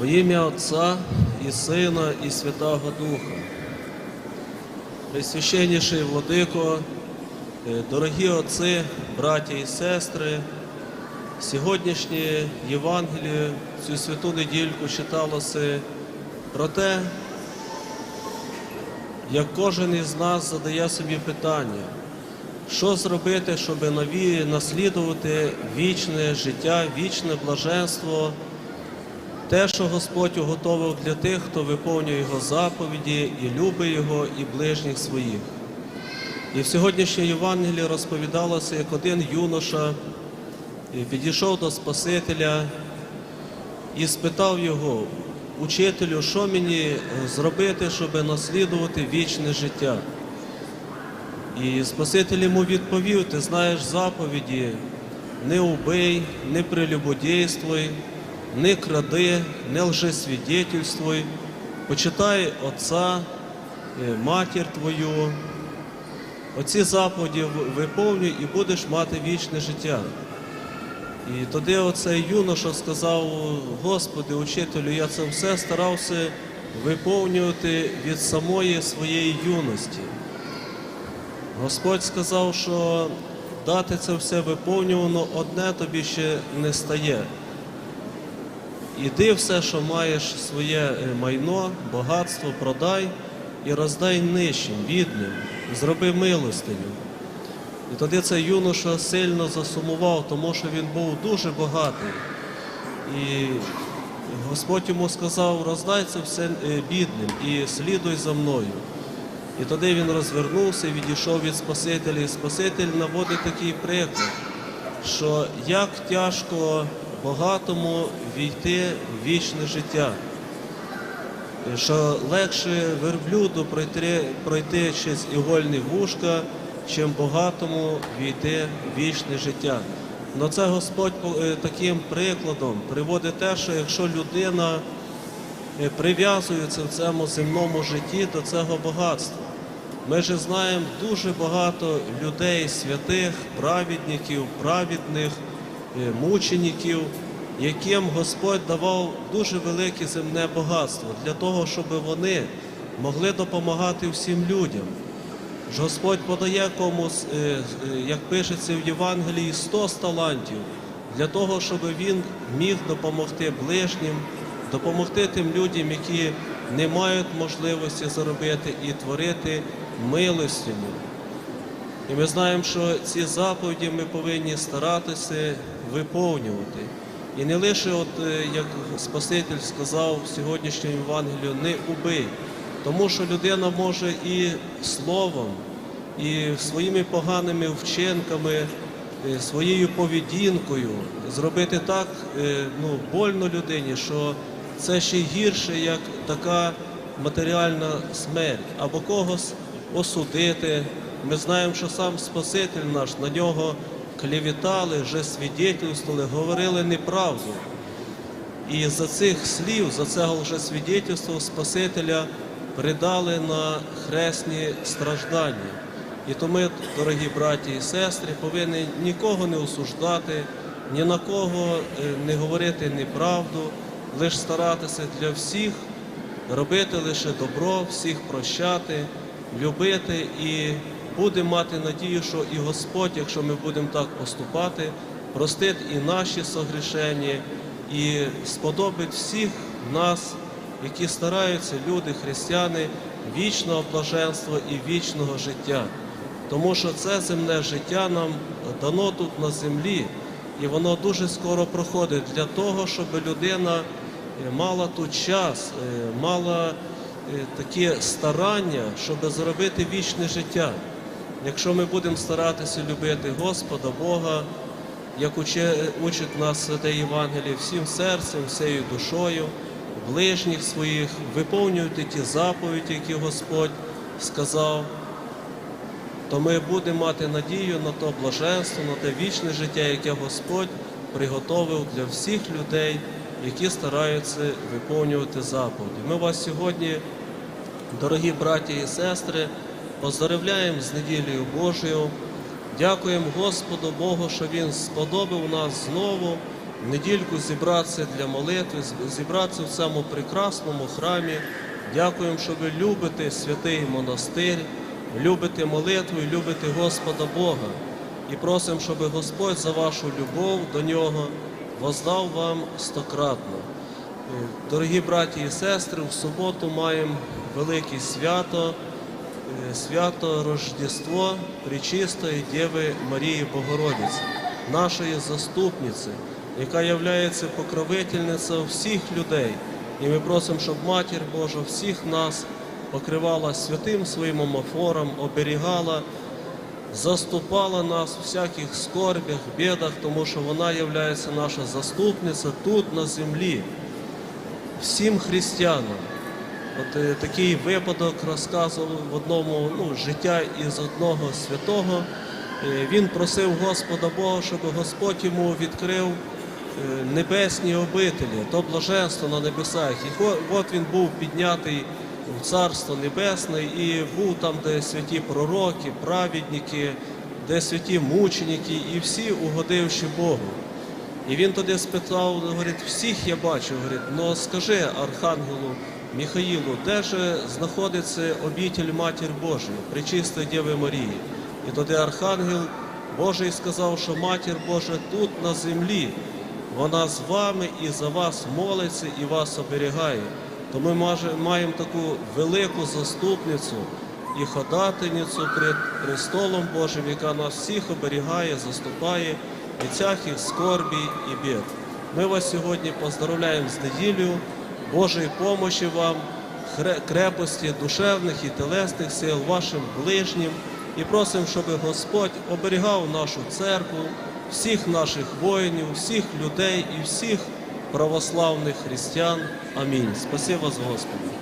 Во ім'я Отця і Сина, і Святого Духа. Пресвященніший владико, е, дорогі отці, браті і сестри, сьогоднішнє Євангеліє, цю святу недільку читалося про те, як кожен із нас задає собі питання, що зробити, щоб нові наслідувати вічне життя, вічне блаженство, те, що Господь уготовив для тих, хто виконує Його заповіді і любить Його, і ближніх своїх. І в сьогоднішній Євангелії розповідалося, як один юноша е, підійшов до Спасителя і спитав його, учителю, що мені е, зробити, щоб наслідувати вічне життя. І Спаситель йому відповів: ти знаєш заповіді, не убий, не прелюбодійствуй, не кради, не лжесвідетельствуй, почитай Отця, матір твою. Оці заповіді виповнюй і будеш мати вічне життя. І тоді оцей юноша сказав, Господи, учителю, я це все старався виповнювати від самої своєї юності. Господь сказав, що дати це все виповнювано, одне тобі ще не стає. Іди все, що маєш своє е, майно, багатство, продай і роздай нижчим, бідним, зроби милостиню. І тоді цей юноша сильно засумував, тому що він був дуже багатий. І Господь йому сказав, роздай це все е, бідним і слідуй за мною. І тоді він розвернувся, відійшов від Спасителя. І Спаситель наводить такий приклад, що як тяжко багатому війти в вічне життя, що легше верблюду пройти, пройти через ігольні вушка, чим багатому війти в вічне життя. Но це Господь е, таким прикладом приводить те, що якщо людина е, прив'язується в цьому земному житті до цього багатства. Ми ж знаємо дуже багато людей, святих, праведників, праведних, мучеників, яким Господь давав дуже велике земне багатство для того, щоб вони могли допомагати всім людям. Господь подає комусь, е, е, як пишеться в Євангелії, 100 талантів для того, щоб він міг допомогти ближнім, допомогти тим людям, які не мають можливості заробити і творити милостиню. І ми знаємо, що ці заповіді ми повинні старатися виповнювати. І не лише, от, е, як Спаситель сказав в сьогоднішньому Євангелію, не убий. Тому що людина може і словом, і своїми поганими вчинками, е, своєю поведінкою зробити так е, ну, больно людині, що це ще гірше, як така матеріальна смерть, або когось осудити. Ми знаємо, що сам Спаситель наш на нього клевітали, вже свідетельствували, говорили неправду. І за цих слів, за це лжесвідетельство Спасителя придали на хресні страждання. І тому, ми, дорогі браті і сестри, повинні нікого не осуждати, ні на кого е, не говорити неправду, лише старатися для всіх робити лише добро, всіх прощати, любити і будемо мати надію, що і Господь, якщо ми будемо так поступати, простить і наші согрішення, і сподобить всіх нас, які стараються, люди, християни, вічного блаженства і вічного життя. Тому що це земне життя нам дано тут на землі, і воно дуже скоро проходить для того, щоб людина е, мала тут час, е, мала е, такі старання, щоб зробити вічне життя. Якщо ми будемо старатися любити Господа, Бога, як учить нас Святе Євангеліє, всім серцем, всією душою, ближніх своїх, виповнювати ті заповіді, які Господь сказав, то ми будемо мати надію на то блаженство, на те вічне життя, яке Господь приготовив для всіх людей, які стараються виповнювати заповіді. Ми вас сьогодні, дорогі браті і сестри, поздоровляємо з неділею Божою. Дякуємо Господу Богу, що Він сподобав нас знову в недільку зібратися для молитви, зібратися в цьому прекрасному храмі. Дякуємо, що ви любите святий монастир, любите молитву і любите Господа Бога. І просимо, щоб Господь за вашу любов до нього воздав вам стократно. Дорогі браті і сестри, в суботу маємо велике свято, свято Рождество Пречистої Діви Марії Богородиці, нашої заступниці, яка є покровительницею всіх людей. І ми просимо, щоб Матір Божа всіх нас покривала святим своїм омофором, оберігала, заступала нас у всяких скорбях, бідах, тому що вона є наша заступниця тут на землі всім християнам. От е, такий випадок розказував в одному ну, життя із одного святого. Е, він просив Господа Бога, щоб Господь йому відкрив е, небесні обителі, то блаженство на небесах. І от він був піднятий в Царство Небесне і був там, де святі пророки, праведники, де святі мученики, і всі угодивши Богу. І він тоді спитав, говорить, всіх я бачу, говорить, ну скажи Архангелу Михаїлу, де ж знаходиться обітель Матір Божої, Пречистої Діви Марії? І тоді Архангел Божий сказав, що Матір Божа тут на землі, вона з вами і за вас молиться і вас оберігає. То ми маємо таку велику заступницю і ходатиницю перед престолом Божим, яка нас всіх оберігає, заступає від всяких скорбій і бід. Ми вас сьогодні поздравляємо з неділею, Божої помощі вам, крепості душевних і телесних сил вашим ближнім і просимо, щоб Господь оберігав нашу церкву, всіх наших воїнів, всіх людей і всіх православних християн. Амінь. Спасибо вас, Господи.